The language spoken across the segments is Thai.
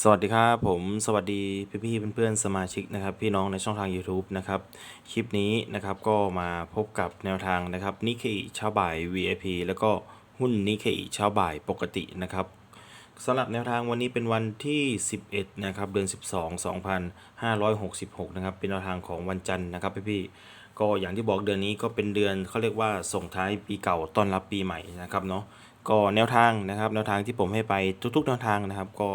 สวัสดีครับผมสวัสดีพี่พี่ๆเพื่อนๆสมาชิกนะครับ พี่น้องในช่องทาง YouTube นะครับ คลิปนี้นะครับก็มาพบกับแนวทางนะครับนิเคอิเช้าบ่าย VIP แล้วก็หุ้นนิเคอิเช้าบ่ายปกตินะครับสำหรับแนวทางวันนี้เป็นวันที่ 11 นะครับ เดือน 12 2566 นะครับ เป็นแนวทางของวันจันทร์นะครับพี่พี่ๆก็อย่างที่บอกเดือนนี้ก็เป็นเดือนเขาเรียกว่าส่งท้ายปีเก่าต้อนรับปีใหม่นะครับเนาะก็แนวทางนะครับแนวทางที่ผมให้ไปทุกๆ แนวทางนะครับก็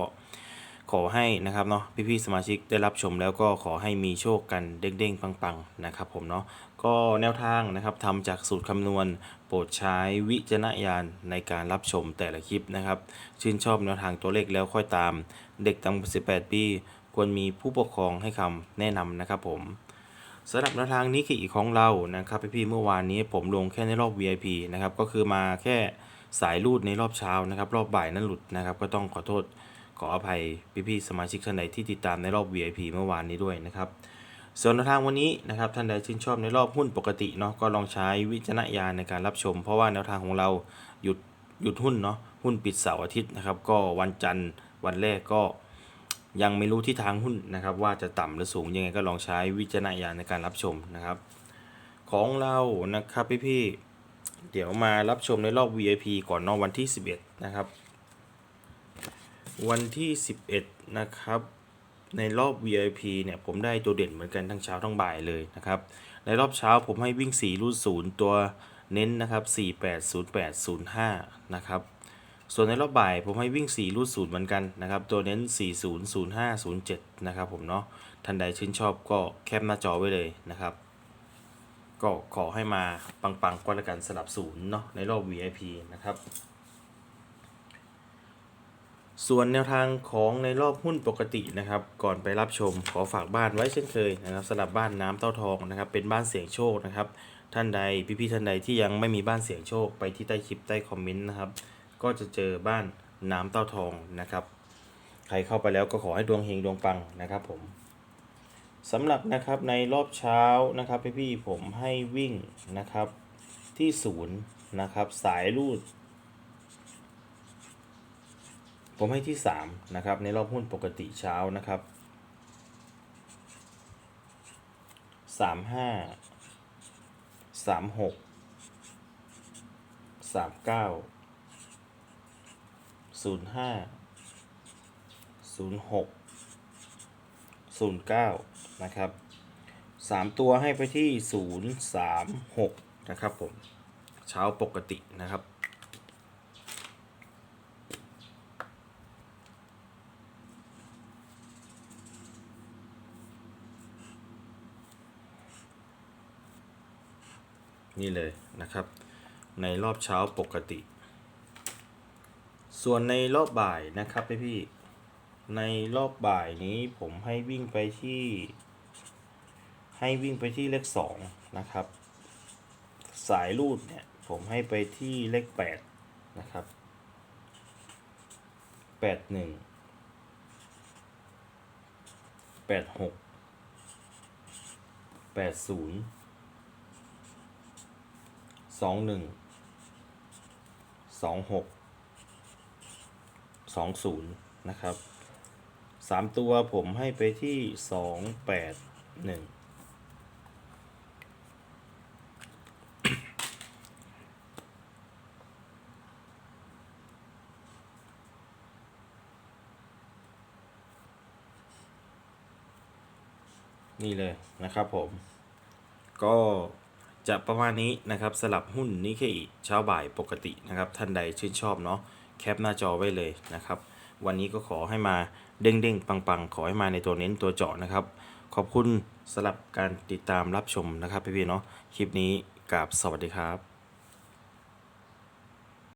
ขอให้นะครับเนาะพี่ๆสมาชิกได้รับชมแล้วก็ขอให้มีโชคกันเด้งๆ ปังๆนะครับผมเนาะก็แนวทางนะครับทำจากสูตรคำนวณ โปรดใช้วิจารณญาณในการรับชมแต่ละคลิปนะครับ ชื่นชอบแนวทางตัวเลขแล้วค่อยตาม เด็กต่ำกว่า18 ปีควรมีผู้ปกครองให้คำแนะนำนะครับผมสำหรับแนวทางนี้คืออีกของเรานะครับพี่ๆเมื่อวานนี้ผมลงแค่ในรอบ VIP นะครับก็คือมาแค่สายรูดในรอบเช้านะครับ รอบบ่ายนั้นหลุดนะครับ ก็ต้องขอโทษ ขออภัยพี่ๆสมาชิกท่านใดที่ติดตามในรอบ VIP เมื่อวานนี้ด้วยนะครับส่วนทางวันนี้นะครับท่านใดชื่นชอบในรอบหุ้นปกติเนาะก็ลองใช้วิจารณญาณในการรับชม เพราะว่าแนวทางของเราหยุดหยุดหุ้นเนาะหุ้นปิดเสาร์อาทิตย์นะครับ ก็วันจันทร์วันแรกก็ยังไม่รู้ที่ทางหุ้นนะครับ ว่าจะต่ำหรือสูงยังไงก็ลองใช้วิจารณญาณในการรับชมนะครับ ของเรานะครับพี่ๆเดี๋ยวมารับชมในรอบ VIP ก่อนเนอกวันที่ 11 นะครับ วันที่ 11 นะครับ ในรอบ VIP เนี่ยผมได้ตัวเด่นเหมือนกันทั้งเช้าทั้งบ่ายเลยนะครับ ในรอบเช้าผมให้วิ่ง 4 รูด 0 ตัวเน้นนะครับ 480805 นะครับ ส่วนในรอบบ่ายผมให้วิ่ง 4 รูด 0 เหมือนกันนะครับ ตัวเน้น 400507 นะครับผมเนาะ ท่านใดชื่นชอบก็แคปหน้าจอไว้เลยนะครับ ก็ขอให้มาปังๆก็แล้วกันสลับศูนย์เนาะในรอบ VIP นะครับ ส่วนแนวทางของในรอบหุ้นปกตินะครับ ก่อนไปรับชมขอฝากบ้านไว้เช่นเคยนะครับสำหรับบ้านน้ำเต้าทองนะครับ เป็นบ้านเสียงโชคนะครับ ท่านใดพี่ๆท่านใดที่ยังไม่มีบ้านเสียงโชคไปที่ใต้คลิปใต้คอมเมนต์นะครับ ก็จะเจอบ้านน้ำเต้าทองนะครับ ใครเข้าไปแล้วก็ขอให้ดวงเฮงดวงปังนะครับผมสำหรับนะครับในรอบเช้านะครับพี่ๆผมให้วิ่งนะครับที่ศูนย์นะครับสายรูด ผมให้ที่3นะครับในรอบหุ้นปกติเช้านะครับ 3 5 3 6 3 9 0 5 0 6 0 9 นะครับ 3 ตัวให้ไปที่ 0 3 6 นะครับผม เช้าปกตินะครับ นี่เลยนะครับ ในรอบเช้าปกติ ส่วนในรอบบ่ายนะครับพี่พี่ในรอบบ่ายนี้ผมให้วิ่งไปที่ ให้วิ่งไปที่เลขสองนะครับ สายรูดเนี่ยผมให้ไปที่เลขแปดนะครับแปดหนึ่งแปดหกแปดศูนย์ สองหนึ่งสองหกสองศูนย์นะครับสามตัวผมให้ไปที่สองแปดหนึ่งนี่เลยนะครับผมก็ จะประมาณนี้นะครับสลับหุ้นนิเคอิเช้าบ่ายปกตินะครับท่านใดชื่นชอบเนาะแคปหน้าจอไว้เลยนะครับวันนี้ก็ขอให้มาเด้งเด้งๆปังๆ ขอให้มาในตัวเน้นตัวเจาะนะครับ ขอบคุณสำหรับการติดตามรับชมนะครับพี่ๆเนาะคลิปนี้กับสวัสดีครับ